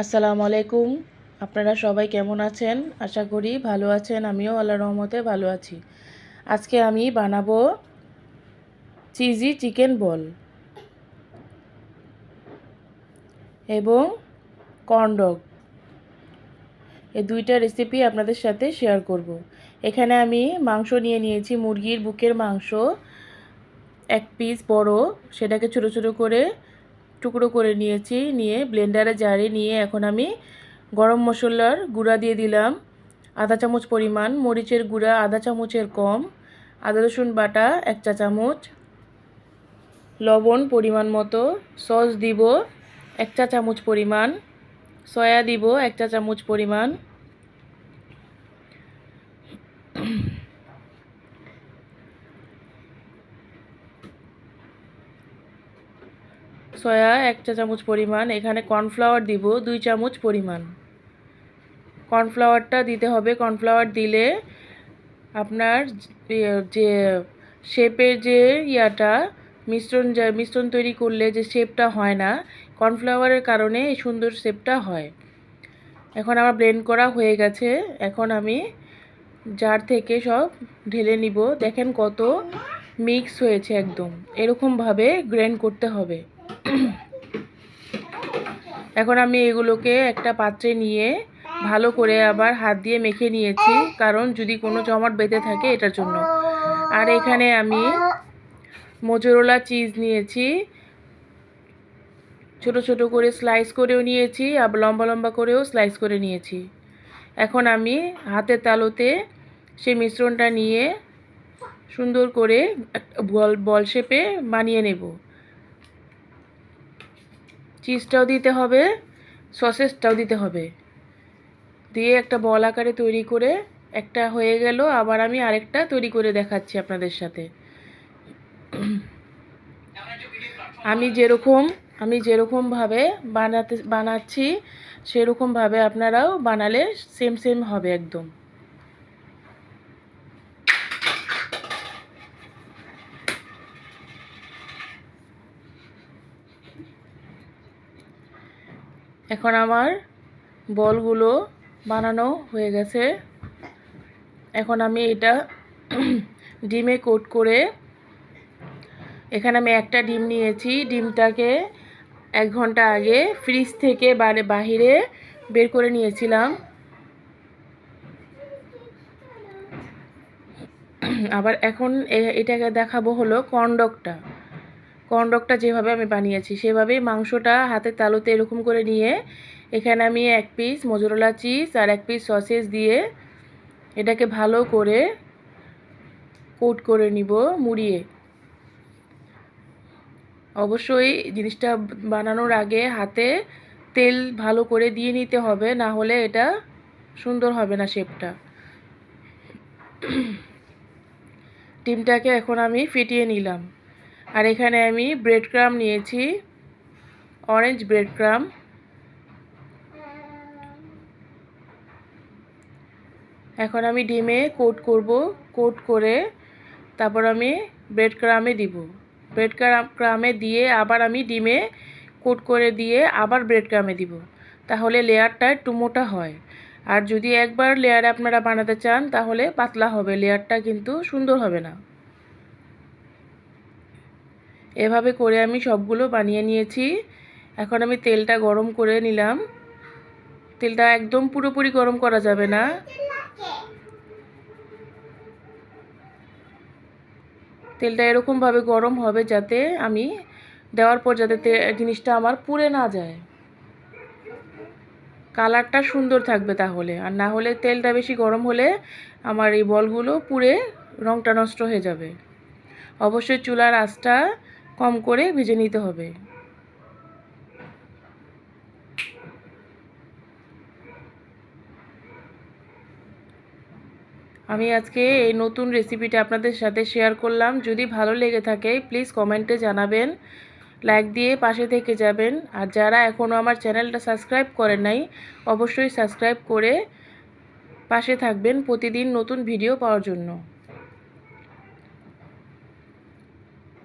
আসসালামু আলাইকুম। আপনারা সবাই কেমন আছেন? আশা করি ভালো আছেন। আমিও আল্লাহ রহমতে ভালো আছি। আজকে আমি বানাবো চিজি চিকেন বল এবং কর্নডগ এই দুইটা রেসিপি আপনাদের সাথে শেয়ার করব। এখানে আমি মাংস নিয়ে নিয়েছি, মুরগির বুকের মাংস, এক পিস বড়, সেটাকে ছোট ছোট করে টুকরো করে নিয়েছি, নিয়ে ব্লেন্ডারে জারে নিয়ে এখন আমি গরম মশলার গুঁড়া দিয়ে দিলাম। আধা চামচ পরিমাণ মরিচের গুঁড়া, আধা চামচের কম, আদা, রসুন বাটা, এক চা চামচ, লবণ পরিমাণ মতো, সস দিব এক চা চামচ পরিমাণ, সয়া দিব এক চা চামচ পরিমাণ সয়া এক চা চামচ পরিমাণ। এখানে কর্নফ্লাওয়ার দিব, দুই চামচ পরিমাণ। কর্নফ্লাওয়ারটা দিতে হবে। কর্নফ্লাওয়ার দিলে আপনার যে শেপের যে ইয়াটা, মিশ্রণ যা, মিশ্রণ তৈরি করলে যে শেপটা হয় না, কর্নফ্লাওয়ারের কারণে এই সুন্দর শেপটা হয়। এখন আমার ব্লেন্ড করা হয়ে গেছে। এখন আমি জার থেকে সব ঢেলে নিব। দেখেন কত মিক্স হয়েছে একদম। এরকমভাবে গ্রেন্ড করতে হবে। এখন আমি এগুলোকে একটা পাত্রে নিয়ে ভালো করে আবার হাত দিয়ে মেখে নিয়েছি, কারণ যদি কোনো জমাট বেঁধে থাকে এটার জন্য। আর এখানে আমি মোজরোলা চিজ নিয়েছি, ছোট ছোট করে স্লাইস করেও নিয়েছি আর লম্বা লম্বা করেও স্লাইস করে নিয়েছি। এখন আমি হাতের তালুতে সেই মিশ্রণটা নিয়ে সুন্দর করে বল বল শেপে বানিয়ে নেব। চিজটাও দিতে হবে সসেসটাও দিতে হবে। দিয়ে একটা বল আকারে তৈরি করে একটা হয়ে গেল, আবার আমি আরেকটা তৈরি করে দেখাচ্ছি আপনাদের সাথে। আমি যেরকম, আমি যেরকমভাবে বানাতে, বানাচ্ছি, সেরকমভাবে আপনারাও বানালে সেম সেম হবে একদম। এখন আমার বলগুলো বানানো হয়ে গেছে। এখন আমি এটা ডিমে কোট করে এখানে আমি একটা ডিম নিয়েছি। ডিমটাকে এক ঘণ্টা আগে ফ্রিজ থেকে বারে বাহিরে বের করে নিয়েছিলাম। আবার এখন এটাকে দেখাবো হলো কর্নডকটা কর্নডকটা যেভাবে আমি বানিয়েছি, সেভাবেই মাংসটা হাতের তালুতে এরকম করে নিয়ে এখানে আমি এক পিস মজুরলা চিজ আর এক পিস সসেস দিয়ে এটাকে ভালো করে কোট করে নিব মুড়িয়ে। অবশ্যই জিনিসটা বানানোর আগে হাতে তেল ভালো করে দিয়ে নিতে হবে, না হলে এটা সুন্দর হবে না শেপটা ডিমটাকে এখন আমি ফিটিয়ে নিলাম। আর এখানে আমি ব্রেড ক্রাম নিয়েছি। অরেঞ্জ ব্রেড ক্রাম এখন আমি ডিমে কোট করব। কোট করে তারপর আমি ব্রেড ক্রামে দিব। ব্রেড ক্রামে দিয়ে আবার আমি ডিমে কোট করে দিয়ে আবার ব্রেড ক্রামে দিব। তাহলে লেয়ারটা একটু মোটা হয়। আর যদি একবার লেয়ার আপনারা বানাতে চান, তাহলে পাতলা হবে। লেয়ারটা কিন্তু সুন্দর হবে না। এভাবে করে আমি সবগুলো বানিয়ে নিয়েছি। এখন আমি তেলটা গরম করে নিলাম। তেলটা একদম পুরোপুরি গরম করা যাবে না। তেলটা এরকমভাবে গরম হবে যাতে আমি দেওয়ার পর যাতে জিনিসটা আমার পুড়ে না যায়। কালারটা সুন্দর থাকবে তাহলে। আর না হলে তেলটা বেশি গরম হলে আমার এই বলগুলো পুড়ে রঙটা নষ্ট হয়ে যাবে। অবশ্যই চুলার আঁচটা কম করে ভেজে নিতে হবে। আমি আজকে এই নতুন রেসিপিটা আপনাদের সাথে শেয়ার করলাম। যদি ভালো লেগে থাকে প্লিজ কমেন্টে জানাবেন। লাইক দিয়ে পাশে থেকে যাবেন। আর যারা এখনও আমার চ্যানেলটা সাবস্ক্রাইব করেন নাই, অবশ্যই সাবস্ক্রাইব করে পাশে থাকবেন প্রতিদিন নতুন ভিডিও পাওয়ার জন্য।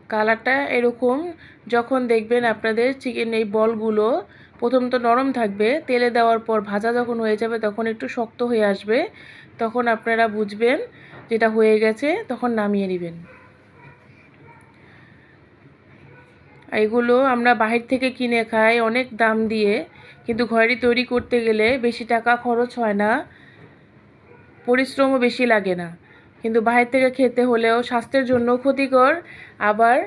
কালারটা এরকম, যখন দেখবেন আপনাদের চিকেন এই বলগুলো প্রথম তো নরম থাকবে, তেলে দেওয়ার পর ভাজা যখন হয়ে যাবে তখন একটু শক্ত হয়ে আসবে, তখন আপনারা বুঝবেন যেটা হয়ে গেছে, তখন নামিয়ে নেবেন। এগুলো আমরা বাহির থেকে কিনে খাই, অনেক দাম দিয়ে, কিন্তু ঘরে তৈরি করতে গেলে বেশি টাকা খরচ হয় না, পরিশ্রমও বেশি লাগে না। কিন্তু বাহির থেকে খেতে হলেও স্বাস্থ্যের জন্য ক্ষতিকর, আবার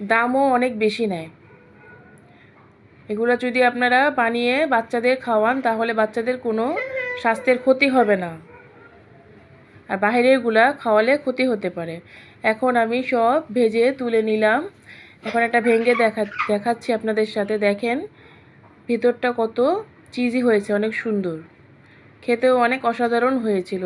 দামও অনেক বেশি নেয়। এগুলো যদি আপনারা বানিয়ে বাচ্চাদের খাওয়ান, তাহলে বাচ্চাদের কোনো স্বাস্থ্যের ক্ষতি হবে না। আর বাইরেরগুলা খাওয়ালে ক্ষতি হতে পারে। এখন আমি সব ভেজে তুলে নিলাম। এখন একটা ভেঙে দেখা, দেখাচ্ছি আপনাদের সাথে। দেখেন, ভিতরটা কত চিজি হয়েছে, অনেক সুন্দর। খেতেও অনেক অসাধারণ হয়েছিল।